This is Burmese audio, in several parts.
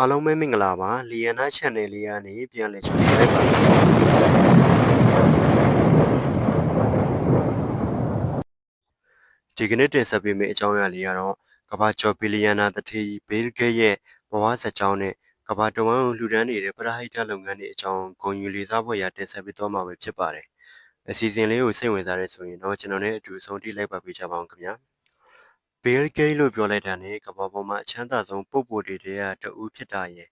အားလုံးပဲမင်္ဂလာပါလီယနာ channel လေးကနေပြန်လည်ကြိုဆိုလိုက်ပါတယ်ဒီကနေ့တင်ဆက်ပေးမယ့်အကြောင်းအရာလေးကတော့ကမ္ဘာကျော်ဘီလီယံနာတထေးကြီးဘေးဂိတ်ရဲ့ဘဝဇာတ်ကြောင်းနဲ့ကမ္ဘာတဝန်းကိုလှူဒန်းနေတဲ့ပရဟိတလုပ်ငန်းတွေအကြောင်းဂုဏ်ယူလေးစားဖွယ်ရာတင်ဆက်ပေးသွားမှာပဲဖြစ်ပါတယ်အစီအစဉ်လေးကိုစိတ်ဝင်စားတဲ့ဆိုရင်တော့ကျွန်တော်နဲ့အတူဆုံးထိလိုက်ပါပေးကြပါအောင်ခင်ဗျာ ဘေးဂိတ်လို့ပြောလိုက်တာနဲ့ကမ္ဘာပေါ်မှာအချမ်းသာဆုံးပုဂ္ဂိုလ်တွေတည်းကတဦးဖြစ်တာရဲ့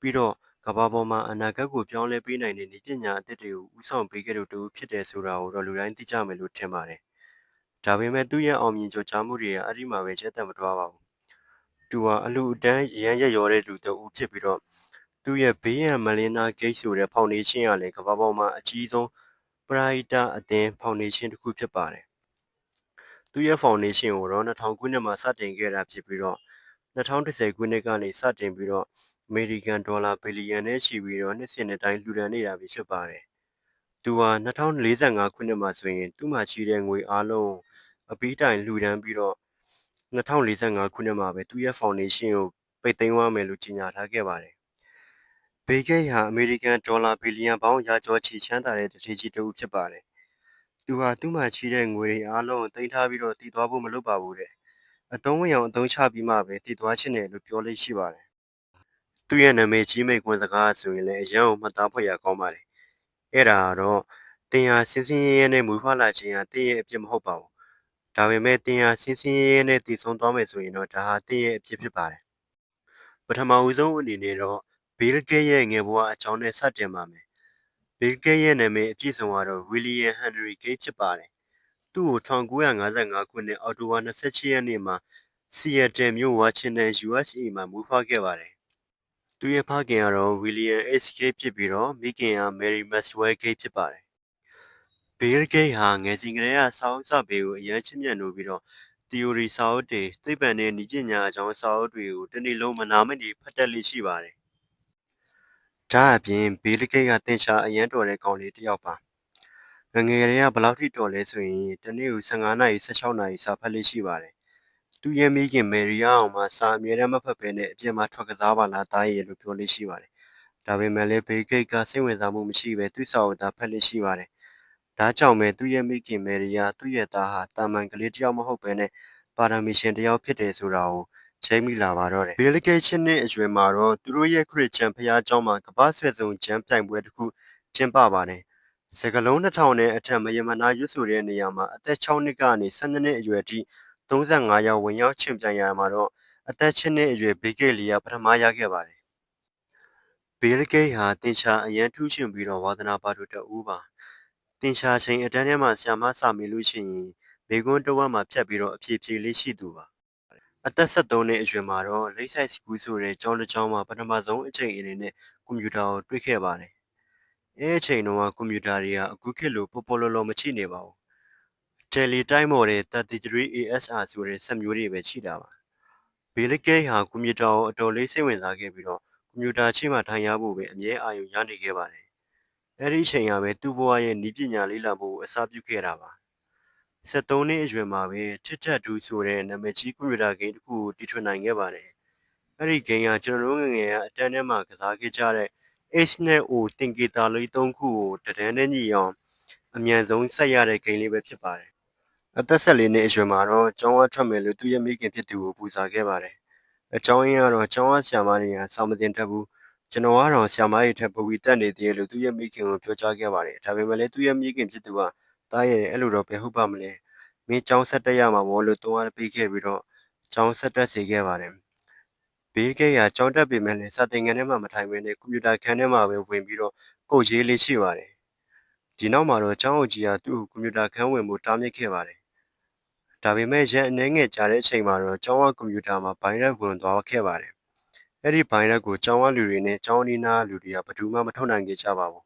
ပြီးတော့ကမ္ဘာပေါ်မှာအနာဂတ်ကိုပြောင်းလဲပေးနိုင်တဲ့ဤပညာအသစ်တွေကိုဦးဆောင်ပေးခဲ့တဲ့သူဖြစ်တယ်ဆိုတာကိုတော့လူတိုင်းသိကြမယ်လို့ထင်ပါတယ်။ဒါပေမဲ့သူ့ရဲ့အောင်မြင်ကြိုးကြားမှုတွေကအဲ့ဒီမှာပဲချက်သက်မသွားပါဘူး။သူဟာအလူအတန်းရမ်းရရော်တဲ့လူတဦးဖြစ်ပြီးတော့သူ့ရဲ့ဘေးရန်မလင်းနာဂိတ်ဆိုတဲ့ဖောင်ဒေးရှင်းကလည်းကမ္ဘာပေါ်မှာအကြီးဆုံးပရိုက်တာအသင်းဖောင်ဒေးရှင်းတစ်ခုဖြစ်ပါတယ်။ သူ့ရဲ့ဖောင်ဒေးရှင်းကိုတော့2000ခုနှစ်မှာစတင်ခဲ့တာဖြစ်ပြီးတော့2010ခုနှစ်ကနေစတင်ပြီးတော့အမေရိကန်ဒေါ်လာဘီလီယံနဲ့ချီပြီးတော့နှစ်စဉ်နှစ်တိုင်းလှူဒန်းနေတာပဲဖြစ်ပါတယ်။သူဟာ2045ခုနှစ်မှာဆိုရင်သူ့မှာရှိတဲ့ငွေအားလုံးအပီးတိုင်လှူဒန်းပြီးတော့2045ခုနှစ်မှာပဲသူ့ရဲ့ဖောင်ဒေးရှင်းကိုပိတ်သိမ်းသွားမယ်လို့ကြေညာထားခဲ့ပါတယ်။ဘေဂိတ်ဟာအမေရိကန်ဒေါ်လာဘီလီယံပေါင်းရာကျော်ချီချမ်းသာတဲ့တထေးကြီးတစ်ဦးဖြစ်ပါတယ်။ သူဟာသူ့မှာရှိတဲ့ငွေတွေအားလုံးကိုတင်ထားပြီးတော့တည်သွားဖို့မလုပ်ပါဘူးတဲ့။အတုံးဝင်အောင်အတုံးချပြီးမှပဲတည်သွားခြင်းတယ်လို့ပြောလို့ရှိပါတယ်။သူ့ရဲ့နာမည်ကြီးမိတ်ကွန်းစကားဆိုရင်လည်းအရန်ကိုမှတ်သားဖွယ်ရာကောင်းပါတယ်။အဲ့ဒါကတော့တင်ဟာစင်းစင်းရဲရဲနဲ့မူဖွားလာခြင်းဟာတင်ရဲ့အပြစ်မဟုတ်ပါဘူး။ဒါပေမဲ့တင်ဟာစင်းစင်းရဲရဲနဲ့တည်ဆုံးသွားမယ်ဆိုရင်တော့ဒါဟာတင်ရဲ့အပြစ်ဖြစ်ပါတယ်။ပထမဦးဆုံးအနေနဲ့တော့ဘီလ်ဂိတ်ရဲ့ငယ်ဘဝအကြောင်းနဲ့စတင်ပါမယ်။ ဘီလ်ဂိတ်ရဲ့နာမည်အပြည့်စုံကတော့ဝီလီယံဟန်နရီဂိတ်ဖြစ်ပါတယ်။သူ့ကို1955ခုနှစ်အောက်တိုဘာ28ရက်နေ့မှာဆီယက်တန်မြို့ဝါရှင်တန် USA မှာမူးဖွားခဲ့ပါတယ်။သူ့ရဲ့ဖခင်ကတော့ဝီလီယံ H. Gate ဖြစ်ပြီးတော့မိခင်က Mary Maxwell Gate ဖြစ်ပါတယ်။ဘေးဂိတ်ဟာငယ်စဉ်ကတည်းကစာအုပ်စာပေကိုအရန်ချစ်မြတ်နိုးပြီးတော့ theory စာအုပ်တွေသိပ္ပံနဲ့နည်းပညာအကြောင်းစာအုပ်တွေကိုတစ်နေ့လုံးမနာမနေဖတ်တတ်လေးရှိပါတယ်။ ဒါအပြင်ဘေးဂိတ်ကတင်ရှာအရန်တော်တဲ့ကောင်လေးတစ်ယောက်ပါ။ငငယ်ကလေးကဘလောက်ထိတော်လဲဆိုရင်တနေ့ကို15နာရီ16နာရီစာဖတ်လေးရှိပါတယ်။သူ့ရဲ့မိခင်မယ်ရီယာအောင်မှစာအမြဲတမ်းမဖတ်ဘဲနဲ့အပြင်မှာထွက်ကစားပါလားတားရဲ့လို့ပြောလေးရှိပါတယ်။ဒါပေမဲ့လည်းဘေးဂိတ်ကစိတ်ဝင်စားမှုမရှိဘဲသူ့စာအုပ်သာဖတ်လေးရှိပါတယ်။ဒါကြောင့်ပဲသူ့ရဲ့မိခင်မယ်ရီယာသူ့ရဲ့သားဟာတာမန်ကလေးတစ်ယောက်မဟုတ်ဘဲနဲ့ပါရမီရှင်တစ်ယောက်ဖြစ်တယ်ဆိုတာကို ချိန်မိလာပါတော့တယ်။ဘီလဂိတ်ချင်းနဲ့အရွယ်မှာတော့သူတို့ရဲ့ခရစ်ချန်ဖျားเจ้าမှာကပ္ပဆွေစုံကျမ်းပြိုင်ပွဲတစ်ခုကျင်းပပါတယ်။စကလုံး2000နဲ့အထက်မယမနာရွတ်ဆိုတဲ့နေရာမှာအသက်6နှစ်ကနေ12နှစ်အရွယ်ထိ35ရောက်ဝင်ရောက်ချင်ပြိုင်ရမှာတော့အသက်7နှစ်အရွယ်ဘေးဂိတ်လီယာပထမရခဲ့ပါတယ်။ဘေးဂိတ်ဟာတင်ရှာအရန်ထူးရှင်ပြီးတော့ဝါသနာပါတို့တအူးပါ။တင်ရှာချိန်အတန်းထဲမှာဆ iam မစာမေလို့ရှိရင်မိကွန်းတဝက်မှာဖြတ်ပြီးတော့အဖြေဖြေလေးရှိသူပါ။ အသက်73နှစ်အရွယ်မှာတော့လိမ့်ဆိုင်စကူးဆိုတဲ့ကျောင်းတစ်ကျောင်းမှာပထမဆုံးအချိန်အနေနဲ့ကွန်ပျူတာကိုတွေ့ခဲ့ပါတယ်။အဲအချိန်တုန်းကကွန်ပျူတာတွေကအခုခေတ်လိုပေါ်ပေါ်လော်လော်မရှိနေပါဘူး။ Tele Type Model 33 ASR ဆိုတဲ့စက်မျိုးတွေပဲရှိတာပါ။ဘေးလဂိတ်ဟာကွန်ပျူတာကိုအတော်လေးစိတ်ဝင်စားခဲ့ပြီးတော့ကွန်ပျူတာချိမှထိုင်ရဖို့ပဲအမြဲအာရုံရနေခဲ့ပါတယ်။အဲဒီအချိန်ကပဲသူ့ဘဝရဲ့ဤပညာလေးလာဖို့အစားပြုခဲ့တာပါ။ 73နှစ်အရွယ်မှာပဲ TikTok ဆိုတဲ့နာမည်ကြီးကွန်ပျူတာဂိမ်းတစ်ခုကိုတီထွင်နိုင်ခဲ့ပါတယ်။အဲဒီဂိမ်းကကျွန်တော်တို့ငငယ်ကအတန်းထဲမှာကစားခဲ့ကြတဲ့ H နဲ့ O တင်ကေတာလေး၃ခုကိုတဒန်းနဲ့ညီအောင်အမြန်ဆုံးဆက်ရတဲ့ဂိမ်းလေးပဲဖြစ်ပါတယ်။အသက်14နှစ်အရွယ်မှာတော့ကျောင်းဝထွက်မယ်လို့သူ့ရဲ့မိခင်ဖြစ်သူကိုပူဇော်ခဲ့ပါတယ်။အကြောင်းရင်းကတော့ကျောင်းဝဆရာမတွေကစာမတင်တတ်ဘူး။ကျွန်တော်ကတော့ဆရာမတွေထက်ပိုပြီးတက်နေသေးတယ်လို့သူ့ရဲ့မိခင်ကိုပြောကြားခဲ့ပါတယ်။ဒါပေမဲ့လည်းသူ့ရဲ့မိခင်ဖြစ်သူက တားရဲ့အဲ့လိုတော့ဘယ်ဟုတ်ပါမလဲ။မင်းကျောင်းဆက်တက်ရမှာပေါ့လို့တွန်းအားပေးခဲ့ပြီးတော့ကျောင်းဆက်တက်စေခဲ့ပါတယ်။ဘေးကရကျောင်းတက်ပေမဲ့လည်းစာသင်ခန်းထဲမှာမထိုင်ဘဲနဲ့ကွန်ပျူတာခန်းထဲမှာပဲဝင်ပြီးတော့ကိုရေးလေးရှိပါတယ်။ဒီနောက်မှာတော့ကျောင်းအုပ်ကြီးကသူ့ကိုကွန်ပျူတာခန်းဝင်ဖို့တားမြစ်ခဲ့ပါတယ်။ဒါပေမဲ့ရန်အနေငယ်ကြာတဲ့အချိန်မှာတော့ကျောင်းကကွန်ပျူတာမှာဘိုင်းရက်ဝင်သွားခဲ့ပါတယ်။အဲ့ဒီဘိုင်းရက်ကိုကျောင်းကလူတွေနဲ့ကျောင်းအနီးနားလူတွေကဘယ်သူမှမထုတ်နိုင်ခဲ့ကြပါဘူး။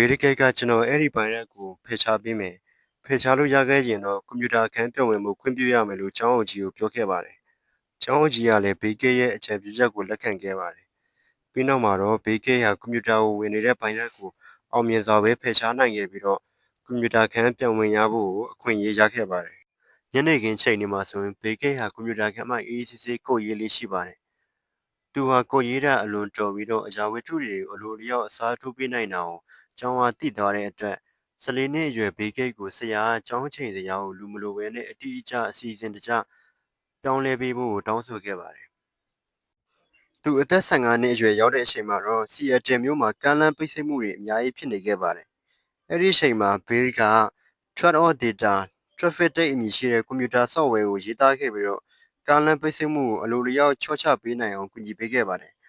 ဘေးကိတ်ကကျွန်တော်အဲ့ဒီဘိုင်းရက်ကိုဖယ်ရှားပေးမယ်။ဖယ်ရှားလို့ရခဲ့ရင်တော့ကွန်ပျူတာခန်းပြုံဝင်မှုခွင့်ပြုရမယ်လို့ကျောင်းအုပ်ကြီးကိုပြောခဲ့ပါတယ်။ကျောင်းအုပ်ကြီးကလည်းဘေးကိတ်ရဲ့အချက်ပြုချက်ကိုလက်ခံခဲ့ပါတယ်။ပြီးနောက်မှာတော့ဘေးကိတ်ဟာကွန်ပျူတာကိုဝင်နေတဲ့ဘိုင်းရက်ကိုအောင်မြင်စွာပဲဖယ်ရှားနိုင်ခဲ့ပြီးတော့ကွန်ပျူတာခန်းပြန်ဝင်ရဖို့အခွင့်အရေးရခဲ့ပါတယ်။ညနေခင်းချိန်တွေမှာဆိုရင်ဘေးကိတ်ဟာကွန်ပျူတာခန်းမှာအေးအေးဆေးဆေးကိုရေးလေးရှိပါတယ်သူဟာကိုယ်ရေးတာအလွန်တော်ပြီးတော့အရာဝတ္ထုတွေကိုအလိုလျောက်အစားထိုးပေးနိုင်တာကိုကျောင်းအားသိသွားတဲ့အတွက်14နှစ်အရွယ်ဘေးဂိတ်ကိုဆရာကကျောင်းချိန်စရာကိုလူမလိုဘဲနဲ့အတိအကျအစီအစဉ်တကျပြောင်းလဲပေးဖို့ကိုတောင်းဆိုခဲ့ပါတယ်။သူအသက်15နှစ်အရွယ်ရောက်တဲ့အချိန်မှာတော့စီအက်တယ်မြို့မှာကမ်းလှမ်းပိတ်ဆို့မှုတွေအများကြီးဖြစ်နေခဲ့ပါတယ်။အဲ့ဒီအချိန်မှာဘေးက Threat of Data Traffic တိတ်အမည်ရှိတဲ့ကွန်ပျူတာ software ကိုရေးသားခဲ့ပြီးတော့ကားလမ်းပိတ်ဆို့မှုကိုအလိုလျောက်ချော့ချပေးနိုင်အောင်ကူညီပေးခဲ့ပါတယ်။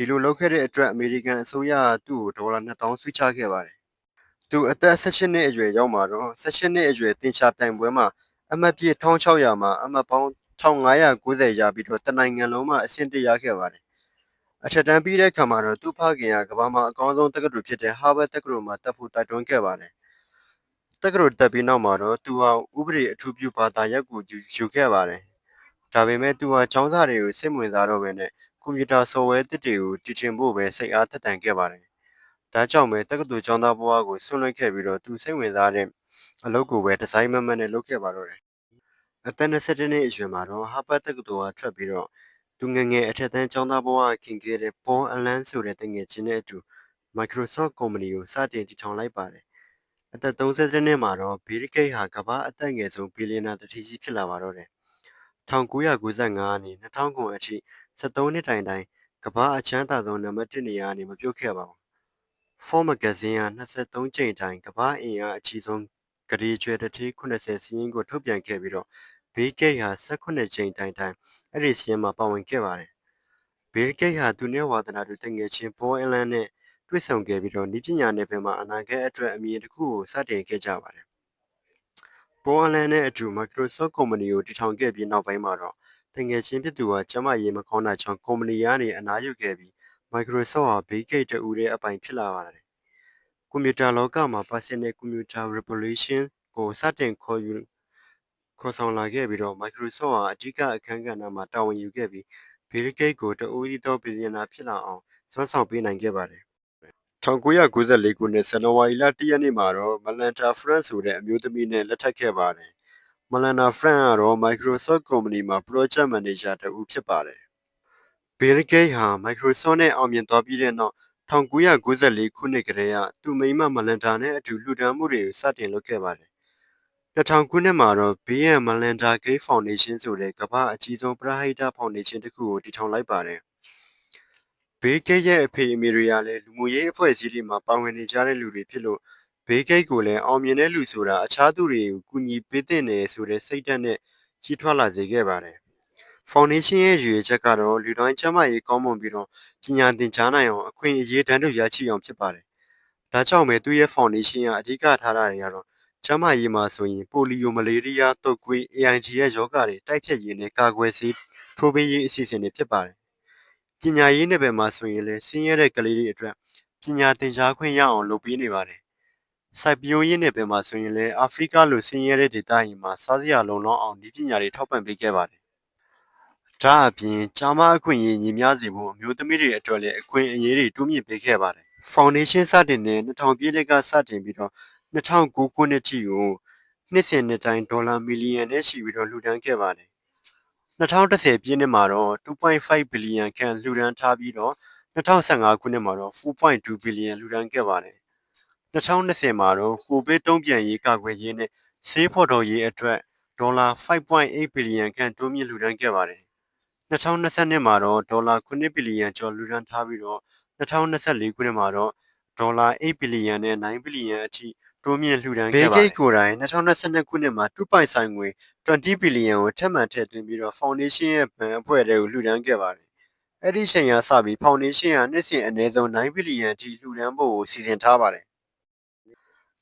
ဒီလိုလုပ်ခဲ့တဲ့အတွက်အမေရိကန်အစိုးရကသူ့ကိုဒေါ်လာ2000ဆုချခဲ့ပါတယ်။သူအသက်18နှစ်အရွယ်ရောက်မှာတော့18နှစ်အရွယ်တင်ချပြိုင်ပွဲမှာအမှတ်ပြည့်1600မှာအမှတ်ပေါင်း1590ရပြီးတော့တနိုင်ငံလုံးမှာအဆင့်တရခဲ့ပါတယ်။အထက်တန်းပြီးတဲ့အခါမှာတော့သူ့ဖခင်ကကမ္ဘာမှာအကောင်းဆုံးတက္ကသိုလ်ဖြစ်တဲ့ Harvard တက္ကသိုလ်မှာတက်ဖို့တိုက်တွန်းခဲ့ပါတယ်။တက္ကသိုလ်တက်ပြီးနောက်မှာတော့သူဟာဥပဒေအထူးပြုဘာသာရပ်ကိုယူယူခဲ့ပါတယ်။ဒါပေမဲ့သူဟာကျောင်းသားတွေကိုစိတ်ဝင်စားတော့ဘဲနဲ့ ကွန်ပျူတာ software တစ်တွေကိုတည်တင်ဖို့ပဲ စိတ်အားထက်သန်ခဲ့ပါတယ်။ဒါကြောင့်ပဲ တက္ကသိုလ်ကျောင်းသားဘဝကိုဆွန့်လွတ်ခဲ့ပြီးတော့ သူစိတ်ဝင်စားတဲ့အလုပ်ကိုပဲဒီဇိုင်းမမတ်နဲ့ လုပ်ခဲ့ပါတော့တယ်။အသက်22နှစ်အရွယ်မှာတော့ Harvard တက္ကသိုလ်က ထွက်ပြီးတော့ သူငယ်ငယ် အထက်တန်းကျောင်းသားဘဝက ခင်ခဲ့တဲ့ Paul Allen ဆိုတဲ့တငယ်ချင်းနဲ့အတူ Microsoft ကုမ္ပဏီကို စတင်တည်ထောင်လိုက်ပါတယ်။အသက်32နှစ်မှာတော့ Bill Gates ဟာ ကမ္ဘာအသက်ငယ်ဆုံး ဘီလီယံနာတတိကြီး ဖြစ်လာပါတော့တယ်။1995ကနေ2000ခုအထိ 73နှစ်တိုင်တိုင်ကမ္ဘာအချမ်းသာဆုံးနံပါတ်1နေရာကနေမပြုတ်ခဲ့ပါဘူး။ Forbes Magazine က23ကြိမ်တိုင်ကမ္ဘာအင်အားအကြီးဆုံးဂရေကျွဲတတိ80စီးရင်ကိုထုတ်ပြန်ခဲ့ပြီးတော့ Bill Gates ဟာ18ကြိမ်တိုင်တိုင်အဲ့ဒီစီးရင်မှာပါဝင်ခဲ့ပါတယ်။ Bill Gates ဟာသူနဲ့ဝါသနာတူတငယ်ချင်း Paul Allen နဲ့တွေ့ဆုံခဲ့ပြီးတော့ဤပညာနယ်ပယ်မှာအနာဂတ်အတွက်အမြင်တစ်ခုကိုစတင်ခဲ့ကြပါတယ်။ Paul Allen နဲ့အတူ Microsoft ကုမ္ပဏီကိုတည်ထောင်ခဲ့ပြီးနောက်ပိုင်းမှာတော့ တငယ်ချင်းဖြစ်သူဟာကျမရေးမကောင်းတာကြောင့်ကုမ္ပဏီကနေအနားယူခဲ့ပြီး Microsoft ဟာ Bill Gates တူတဲ့အပိုင်ဖြစ်လာပါတယ်။ကွန်ပျူတာလောကမှာ Personal Computer Revolution ကိုစတင်ခေါ်ယူခေါ်ဆောင်လာခဲ့ပြီးတော့ Microsoft ဟာအဓိကအခန်းကဏ္ဍမှာတာဝန်ယူခဲ့ပြီး Bill Gates ကိုတဦးသောဘီလီယံနာဖြစ်လာအောင်စွမ်းဆောင်ပေးနိုင်ခဲ့ပါတယ်1994ခုနှစ်ဇန်နဝါရီလ1ရက်နေ့မှာတော့မလန်တာဖရန့်ဆိုတဲ့အမျိုးသမီးနဲ့လက်ထပ်ခဲ့ပါတယ်။ မလန်တာဖရန့်ကတော့ Microsoft ကုမ္ပဏီမှာ Project Manager တဦးဖြစ်ပါတယ်။ Bill Gates ဟာ Microsoft နဲ့အောင်မြင်သွားပြီးတဲ့နောက်1994ခုနှစ်ကတည်းကသူ့မိန်းမမလန်တာနဲ့အတူလှူဒါန်းမှုတွေကိုစတင်လုပ်ခဲ့ပါတယ်။2000ခုနှစ်မှာတော့ Bill ရဲ့ Melinda Gates Foundation ဆိုတဲ့ကမ္ဘာအကြီးဆုံးပရဟိတဖောင်ဒေးရှင်းတစ်ခုကိုတည်ထောင်လိုက်ပါတယ်။ဘေးဂိတ်ရဲ့အဖေအမေတွေကလည်းလူမှုရေးအဖွဲ့အစည်းတွေမှာပါဝင်နေကြတဲ့လူတွေဖြစ်လို့ ဘေးဂိတ်ကိုလည်းအောင်မြင်တဲ့လူဆိုတာအခြားသူတွေကိုကူညီပေးတဲ့နယ်ဆိုတဲ့စိတ်ဓာတ်နဲ့ကြီးထွားလာစေခဲ့ပါတယ်။ Foundation ရဲ့ရည်ရွယ်ချက်ကတော့လူတိုင်းကျန်းမာရေးကောင်းမွန်ပြီးတော့ပညာသင်ကြားနိုင်အောင်အခွင့်အရေးတန်းတူရရှိအောင်ဖြစ်ပါတယ်။ဒါကြောင့်ပဲသူ့ရဲ့ Foundation ကအဓိကထားတာတွေကတော့ကျန်းမာရေးမှာဆိုရင်ပိုလီယိုမလေးရီးယားတုပ်ကွေး AID ရဲ့ရောဂါတွေတိုက်ဖျက်ရေးနဲ့ကာကွယ်ဆေးထိုးပေးရေးအစီအစဉ်တွေဖြစ်ပါတယ်။ပညာရေးနယ်ပယ်မှာဆိုရင်လည်းဆင်းရဲတဲ့ကလေးတွေအတွက်ပညာသင်ကြားခွင့်ရအောင်လုပ်ပေးနေပါတယ်။ စိုက်ပျိုးရေးနယ်ပယ်မှာဆိုရင်လည်းအာဖရိကလိုဆင်းရဲတဲ့ဒေသတွေမှာစားစရာလုံလောက်အောင်ဒီပညာတွေထောက်ပံ့ပေးခဲ့ပါတယ်။ဒါအပြင်ကျောင်းမအခွင့်အရေးညီမျှစေဖို့အမျိုးသမီးတွေအတွက်လည်းအခွင့်အရေးတွေတိုးမြင့်ပေးခဲ့ပါတယ်။ Foundation စတင်တဲ့2000ပြည့်နှစ်ကစတင်ပြီးတော့2009ခုနှစ်ထိကိုနှစ်စဉ်နှစ်တိုင်းဒေါ်လာမီလီယံနဲ့ရှိပြီးတော့လှူဒန်းခဲ့ပါတယ်။2010ပြည့်နှစ်မှာတော့2.5ဘီလီယံခန့်လှူဒန်းထားပြီးတော့2015ခုနှစ်မှာတော့4.2ဘီလီယံလှူဒန်းခဲ့ပါတယ်။ 2020မှာတော့ကိုဗစ်တုံ့ပြန်ရေးကာကွယ်ရေးနဲ့ဆေးဖော်ထုတ်ရေးအတွက်ဒေါ်လာ5.8ဘီလီယံခန့်တိုးမြင့်လှူဒန်းခဲ့ပါတယ်။2022မှာတော့ဒေါ်လာ9ဘီလီယံကျော်လှူဒန်းထားပြီးတော့2024ခုနှစ်မှာတော့ဒေါ်လာ8ဘီလီယံနဲ့9ဘီလီယံအထိတိုးမြင့်လှူဒန်းခဲ့ပါတယ်။ဘေးဂိတ်ကိုယ်တိုင်2022ခုနှစ်မှာတူပိုင်ဆိုင်ငွေ20ဘီလီယံကိုထပ်မံထည့်သွင်းပြီးတော့ Foundation ရဲ့ဘဏ်အဖွဲ့တွေကိုလှူဒန်းခဲ့ပါတယ်။အဲ့ဒီချိန်ကစပြီး Foundation ဟာနှစ်စဉ်အနည်းဆုံး9ဘီလီယံအထိလှူဒန်းဖို့ကိုစီစဉ်ထားပါတယ်။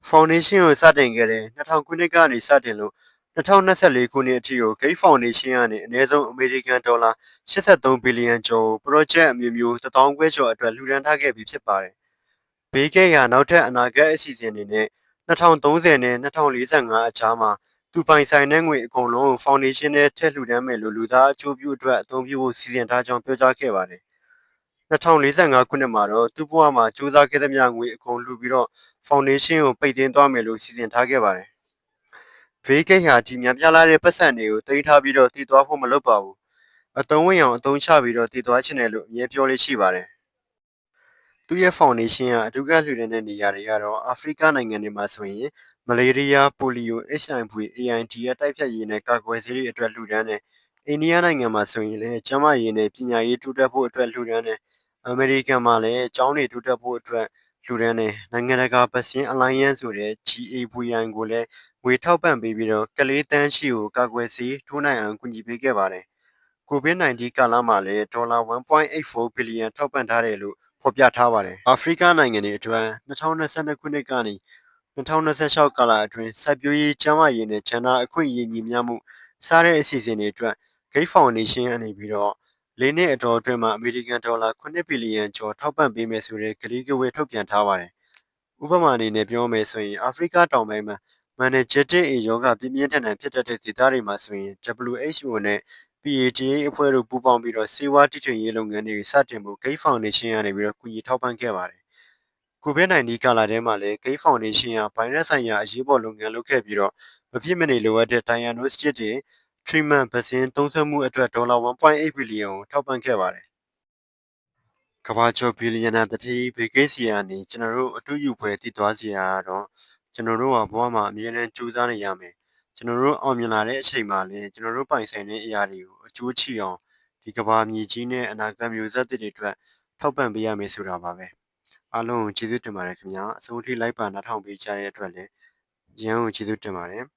Foundation ကိုစတင်ခဲ့တဲ့2000ခုနှစ်ကနေစတင်လို့2024ခုနှစ်အထိကို Gate Foundation ကနေအနည်းဆုံးအမေရိကန်ဒေါ်လာ83ဘီလီယံကျော် project အမျိုးမျိုး1000ခွဲကျော်အတွက်လှူဒန်းထားခဲ့ပြီးဖြစ်ပါတယ်။ဘေးကဲကနောက်ထပ်အနာဂတ်အစီအစဉ်တွေနဲ့2030နဲ့2045အကြားမှာသူပိုင်ဆိုင်တဲ့ငွေအကုန်လုံးဖောင်ဒေးရှင်းနဲ့ထည့်လှူဒန်းမယ်လို့လူသားအကျိုးပြုအတွက်အသုံးပြုဖို့စီစဉ်ထားကြောင်းပြောကြားခဲ့ပါတယ်။ 2045ခုနှစ်မှာတော့သူ့ဘဝမှာစူးစမ်းခဲ့သမျှငွေအကုန်လှူပြီးတော့ဖောင်ဒေးရှင်းကိုပိတ်သိမ်းသွားမယ်လို့စီစဉ်ထားခဲ့ပါတယ်။ဘေးကိတ်ဟာဒီမြန်ပြလာတဲ့ပတ်စံတွေကိုတင်ထားပြီးတော့တည်သွားဖို့မလုပ်ပါဘူးအတုံးဝင်အောင်အတုံးချပြီးတော့တည်သွားချင်တယ်လို့အမြဲပြောလေးရှိပါတယ်သူ့ရဲ့ foundation ကအဓိကလှူဒန်းတဲ့နေရာတွေကတော့အာဖရိကနိုင်ငံတွေမှာဆိုရင်မလေးရီးယားပိုလီယို HIV AID ရဲ့တိုက်ဖြတ်ရေးနဲ့ကာကွယ်ဆေးတွေအတွက်လှူဒန်းတယ်အိန္ဒိယနိုင်ငံမှာဆိုရင်လည်းကျန်းမာရေးနဲ့ပညာရေးတိုးတက်ဖို့အတွက်လှူဒန်းတယ် အမေရိကန်မှာလည်းကျောင်းတွေတိုးတက်ဖို့အတွက်လှူဒန်းတယ်နိုင်ငံတကာဗက်ဆင်း alliance ဆိုတဲ့ GAVI ကိုလည်းငွေထောက်ပံ့ပေးပြီးတော့ကလေးတန်းရှိကိုကာကွယ်ဆေးထိုးနိုင်အောင်ကူညီပေးခဲ့ပါတယ် COVID-19 ကာလမှာလည်းဒေါ်လာ1.84ဘီလီယံထောက်ပံ့ထားတယ်လို့ဖော်ပြထားပါတယ်အာဖရိကနိုင်ငံတွေအတွက်2022ခုနှစ်ကနေ2026ကာလအတွင်းစိုက်ပျိုးရေးကျန်းမာရေးနဲ့ဂျန်နာအခွင့်အရေးညီမျှမှုစားတဲ့အစီအစဉ်တွေအတွက် Gate Foundation အနေပြီးတော့ လေးနှစ်အတော်အတွင်းမှာအမေရိကန်ဒေါ်လာ9ဘီလီယံကျော်ထောက်ပံ့ပေးမယ်ဆိုတဲ့ကတိကဝတ်ထုတ်ပြန်ထားပါတယ်။ဥပမာအနေနဲ့ပြောမယ်ဆိုရင်အာဖရိကတောင်ပိုင်းမှာ Meningitis A ရောဂါပြင်းပြင်းထန်ထန်ဖြစ်တတ်တဲ့ဒေသတွေမှာဆိုရင် WHO နဲ့ PATA အဖွဲ့တို့ပူးပေါင်းပြီးတော့စေဝါတိထွင်ရေးလုပ်ငန်းတွေစတင်ဖို့ Gate Foundation ကနေပြီးတော့ကူညီထောက်ပံ့ခဲ့ပါတယ်။ COVID-19 ကာလထဲမှာလည်း Gate Foundation ကဗိုင်းရပ်ဆိုင်ရာအရေးပေါ်လုပ်ငန်းလုပ်ခဲ့ပြီးတော့မဖြစ်မနေလိုအပ်တဲ့ diagnostic တွေ treatment vaccine သုံးစွဲမှုအတွက်ဒေါ်လာ1.8ဘီလီယံကိုထောက်ပံ့ခဲ့ပါတယ်။ကမ္ဘာကျော်ဘီလီယံနာတတိဘေကိစီယာနေကျွန်တော်တို့အတူယူပွဲတည်သွားစီတာကတော့ကျွန်တော်တို့ကဘဝမှာအမြဲတမ်းကြိုးစားနေရမယ်။ကျွန်တော်တို့အောင်မြင်လာတဲ့အချိန်မှာလည်းကျွန်တော်တို့ပိုင်ဆိုင်တဲ့အရာတွေကိုအကျိုးချီအောင်ဒီကဘာမြေကြီးနဲ့အနာဂတ်မျိုးဆက်တွေအတွက်ထောက်ပံ့ပေးရမယ်ဆိုတာပါပဲ။အားလုံးကိုကျေးဇူးတင်ပါတယ်ခင်ဗျာ။အဆုံးထိလိုက်ပါနားထောင်ပေးကြတဲ့အတွက်လည်းရန်ကိုကျေးဇူးတင်ပါတယ်။